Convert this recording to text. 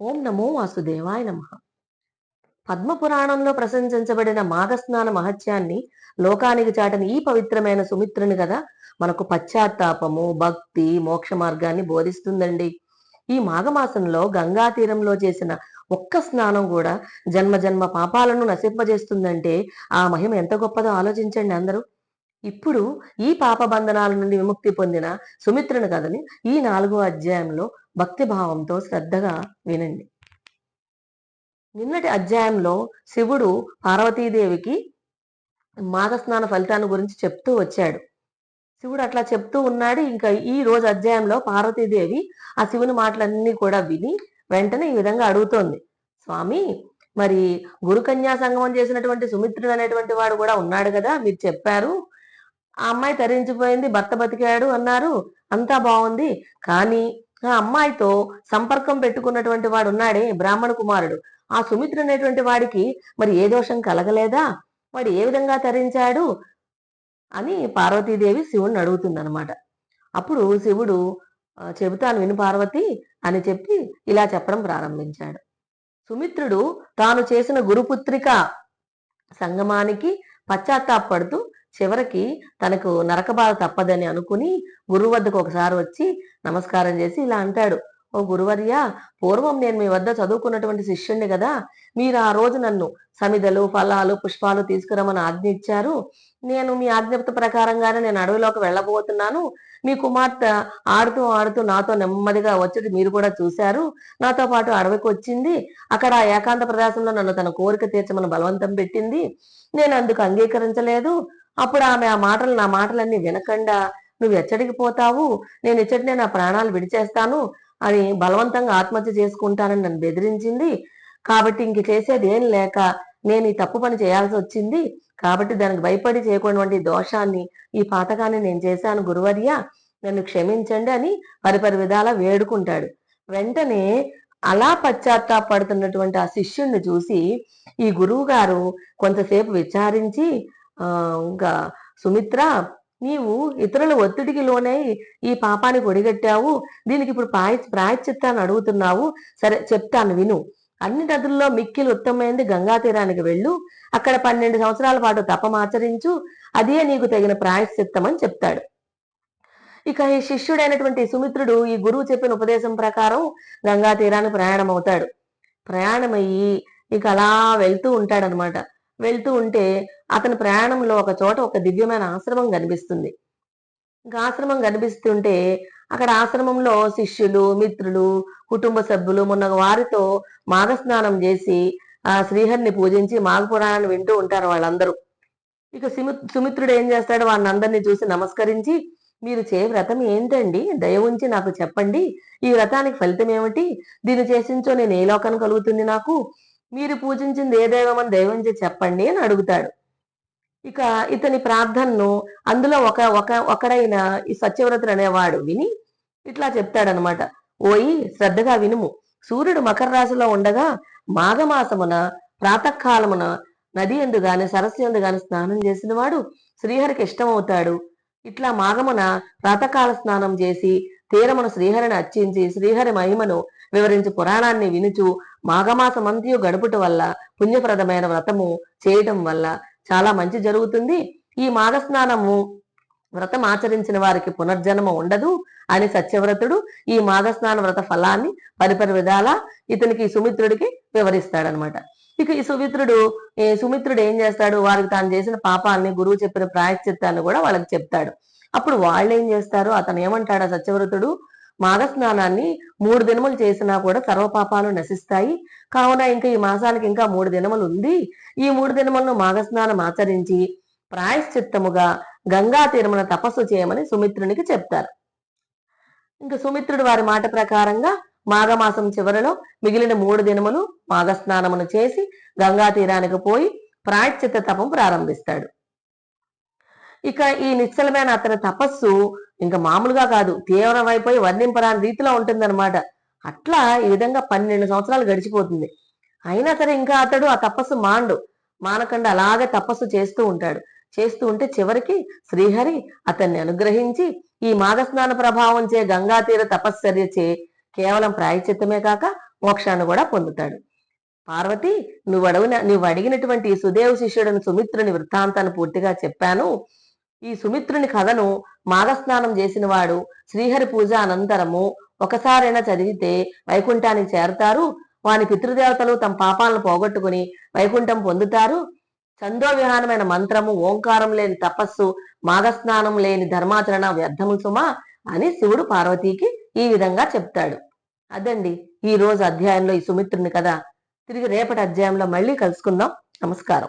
ఓం నమో వాసుదేవాయ నమ. పద్మపురాణంలో ప్రశంసించబడిన మాఘస్నాన మహత్యాన్ని లోకానికి చాటని ఈ పవిత్రమైన సుమిత్రుని కదా మనకు పశ్చాత్తాపము భక్తి మోక్ష మార్గాన్ని బోధిస్తుందండి. ఈ మాఘమాసంలో గంగా తీరంలో చేసిన ఒక్క స్నానం కూడా జన్మ జన్మ పాపాలను నశింపజేస్తుందంటే ఆ మహిమ ఎంత గొప్పదో ఆలోచించండి అందరూ. ఇప్పుడు ఈ పాప బంధనాల నుండి విముక్తి పొందిన సుమిత్రుని కథని ఈ నాలుగో అధ్యాయంలో భక్తి భావంతో శ్రద్ధగా వినండి. నిన్నటి అధ్యాయంలో శివుడు పార్వతీదేవికి మాఘస్నాన ఫలితాన్ని గురించి చెప్తూ వచ్చాడు. శివుడు అట్లా చెప్తూ ఉన్నాడు. ఇంకా ఈ రోజు అధ్యాయంలో పార్వతీదేవి ఆ శివుని మాటలన్నీ కూడా విని వెంటనే ఈ విధంగా అడుగుతోంది. స్వామి మరి గురుకన్యా సంగమం చేసినటువంటి సుమిత్రుడు అనేటువంటి వాడు కూడా ఉన్నాడు కదా మీరు చెప్పారు. ఆ అమ్మాయి తరించిపోయింది భర్త బతికాడు అన్నారు. అంతా బాగుంది. కానీ ఆ అమ్మాయితో సంపర్కం పెట్టుకున్నటువంటి వాడు ఉన్నాడే బ్రాహ్మణ కుమారుడు. ఆ సుమిత్ర అనేటువంటి వాడికి మరి ఏ దోషం కలగలేదా? వాడు ఏ విధంగా తరించాడు? అని పార్వతీదేవి శివుణ్ణి అడుగుతుందనమాట అప్పుడు శివుడు చెబుతాను విను పార్వతి అని చెప్పి ఇలా చెప్పడం ప్రారంభించాడు. సుమిత్రుడు తాను చేసిన గురుపుత్రిక సంగమానికి పశ్చాత్తాపడుతూ చివరికి తనకు నరక బాధ తప్పదని అనుకుని గురువు వద్దకు ఒకసారి వచ్చి నమస్కారం చేసి ఇలా అంటాడు ఓ గురువర్య పూర్వం నేను మీ వద్ద చదువుకున్నటువంటి శిష్యుణ్ణి కదా మీరు ఆ రోజు నన్ను సమిదలు ఫలాలు పుష్పాలు తీసుకురమని ఆజ్ఞ ఇచ్చారు. నేను మీ ఆజ్ఞప్త ప్రకారంగానే నేను అడవిలోకి వెళ్ళబోతున్నాను. మీ కుమార్తె ఆడుతూ ఆడుతూ నాతో నెమ్మదిగా వచ్చి మీరు కూడా చూశారు. నాతో పాటు అడవికి వచ్చింది. అక్కడ ఆ ఏకాంత ప్రదేశంలో నన్ను తన కోరిక తీర్చమని బలవంతం పెట్టింది. నేను అందుకు అంగీకరించలేదు. అప్పుడు ఆమె ఆ మాటలు నా మాటలన్నీ వినకుండా నువ్వు ఎచ్చడికి పోతావు నేను ఎచ్చటినే నా ప్రాణాలు విడిచేస్తాను అని బలవంతంగా ఆత్మహత్య చేసుకుంటానని నన్ను బెదిరించింది. కాబట్టి ఇంక చేసేది ఏం లేక నేను ఈ తప్పు పని చేయాల్సి వచ్చింది. కాబట్టి దానికి భయపడి చేయకున్నటువంటి దోషాన్ని ఈ పాతకాన్ని నేను చేశాను గురువర్య నన్ను క్షమించండి అని పరిపరి విధాలా వేడుకుంటాడు. వెంటనే అలా పశ్చాత్తాపడుతున్నటువంటి ఆ శిష్యుణ్ణి చూసి ఈ గురువు గారు కొంతసేపు విచారించి ఇంకా సుమిత్ర నీవు ఇతరుల ఒత్తిడికి లోనై ఈ పాపానికి ఒడిగట్టావు. దీనికి ఇప్పుడు ప్రాయ ప్రాయశ్చిత్తాన్ని అడుగుతున్నావు. సరే చెప్తాను విను. అన్ని నదుల్లో మిక్కిలి ఉత్తమమైంది గంగా తీరానికి వెళ్ళు. అక్కడ పన్నెండు సంవత్సరాల పాటు తపమాచరించు అదే నీకు తగిన ప్రాయశ్చిత్తం అని చెప్తాడు. ఇక ఈ శిష్యుడైనటువంటి సుమిత్రుడు ఈ గురువు చెప్పిన ఉపదేశం ప్రకారం గంగా తీరానికి ప్రయాణం అవుతాడు ప్రయాణమయ్యి ఇక అలా వెళ్తూ ఉంటాడనమాట. వెళ్తూ ఉంటే అతని ప్రయాణంలో ఒక చోట ఒక దివ్యమైన ఆశ్రమం కనిపిస్తుంది. ఇంకా ఆశ్రమం కనిపిస్తుంటే అక్కడ ఆశ్రమంలో శిష్యులు మిత్రులు కుటుంబ సభ్యులు మొన్న వారితో మాఘస్నానం చేసి ఆ శ్రీహరిని పూజించి మాఘపురాణాన్ని వింటూ ఉంటారు వాళ్ళందరూ. ఇక సుమి సుమిత్రుడు ఏం చేస్తాడు? వాళ్ళందరినీ చూసి నమస్కరించి మీరు చే వ్రతం ఏంటండి? దయ ఉంచి నాకు చెప్పండి. ఈ వ్రతానికి ఫలితం ఏమిటి? దీన్ని చేసించో నేను ఏ లోకం కలుగుతుంది నాకు? మీరు పూజించింది ఏ దైవం అని దైవం చెప్పండి అని అడుగుతాడు. ఇక ఇతని ప్రార్థనను అందులో ఒక ఒక ఒకడైన ఈ సత్యవ్రతుడు అనేవాడు విని ఇట్లా చెప్తాడనమాట. ఓయి శ్రద్ధగా వినుము. సూర్యుడు మకర రాశిలో ఉండగా మాఘమాసమున ప్రాతకాలమున నది ఎందు గాని సరస్సు ఎందు గాని స్నానం చేసిన వాడు శ్రీహరికి ఇష్టమవుతాడు. ఇట్లా మాఘమున ప్రాతకాల స్నానం చేసి తీరమున శ్రీహరిని అర్చించి శ్రీహరి మహిమను వివరించి పురాణాన్ని వినుచు మాఘమాసమంతియు గడుపుట వల్ల పుణ్యప్రదమైన వ్రతము చేయటం వల్ల చాలా మంచి జరుగుతుంది. ఈ మాఘస్నానము వ్రతం ఆచరించిన వారికి పునర్జన్మ ఉండదు అని సత్యవ్రతుడు ఈ మాఘస్నాన వ్రత ఫలాన్ని పరిపరి విధాలా ఇతనికి సుమిత్రుడికి వివరిస్తాడనమాట. ఇక ఈ సుమిత్రుడు ఈ సుమిత్రుడు ఏం చేస్తాడు? వారికి తాను చేసిన పాపాన్ని గురువు చెప్పిన ప్రాయశ్చిత్తాన్ని కూడా వాళ్ళకి చెప్తాడు. అప్పుడు వాళ్ళు ఏం చేస్తారు? అతను ఏమంటాడు సత్యవ్రతుడు? మాఘస్నానాన్ని మూడు దినములు చేసినా కూడా సర్వపాపాలు నశిస్తాయి. కావున ఇంకా ఈ మాసానికి ఇంకా మూడు దినములు ఉంది. ఈ మూడు దినములను మాఘస్నానం ఆచరించి ప్రాయశ్చిత్తముగా గంగా తీరమున తపస్సు చేయమని సుమిత్రునికి చెప్తారు. ఇంకా సుమిత్రుడు వారి మాట ప్రకారంగా మాఘమాసం చివరిలో మిగిలిన మూడు దినములు మాఘస్నానమును చేసి గంగా తీరానికి పోయి ప్రాయశ్చిత్త తపం ప్రారంభిస్తాడు. ఇక ఈ నిశ్చలమైన అతని తపస్సు ఇంకా మామూలుగా కాదు. తీవ్రమైపోయి వర్ణింపరాని రీతిలో ఉంటుందన్నమాట. అట్లా ఈ విధంగా పన్నెండు సంవత్సరాలు గడిచిపోతుంది. అయినా సరే ఇంకా అతడు ఆ తపస్సు మాండు. మానకుండా అలాగే తపస్సు చేస్తూ ఉంటాడు. చేస్తూ ఉంటే చివరికి శ్రీహరి అతన్ని అనుగ్రహించి ఈ మాఘస్నాన ప్రభావం చే గంగా తీర తపశ్చర్య చే కేవలం ప్రాయచిత్తమే కాక మోక్షాన్ని కూడా పొందుతాడు. పార్వతి నువ్వు అడవిన నువ్వు అడిగినటువంటి సుదేవ శిష్యుడిని సుమిత్రుని వృత్తాంతాన్ని పూర్తిగా చెప్పాను. ఈ సుమిత్రుని కథను మాఘస్నానం చేసినవాడు శ్రీహరి పూజ అనంతరము ఒకసారైనా చదివితే వైకుంఠానికి చేరతారు. వాని పితృదేవతలు తమ పాపాలను పోగొట్టుకుని వైకుంఠం పొందుతారు. చందోవిహానమైన మంత్రము ఓంకారం లేని తపస్సు మాఘస్నానం లేని ధర్మాచరణ వ్యర్థము సుమా అని శివుడు పార్వతీకి ఈ విధంగా చెప్తాడు. అదండి ఈ రోజు అధ్యాయంలో ఈ సుమిత్రుని కథ. తిరిగి రేపటి అధ్యాయంలో మళ్ళీ కలుసుకుందాం. నమస్కారం.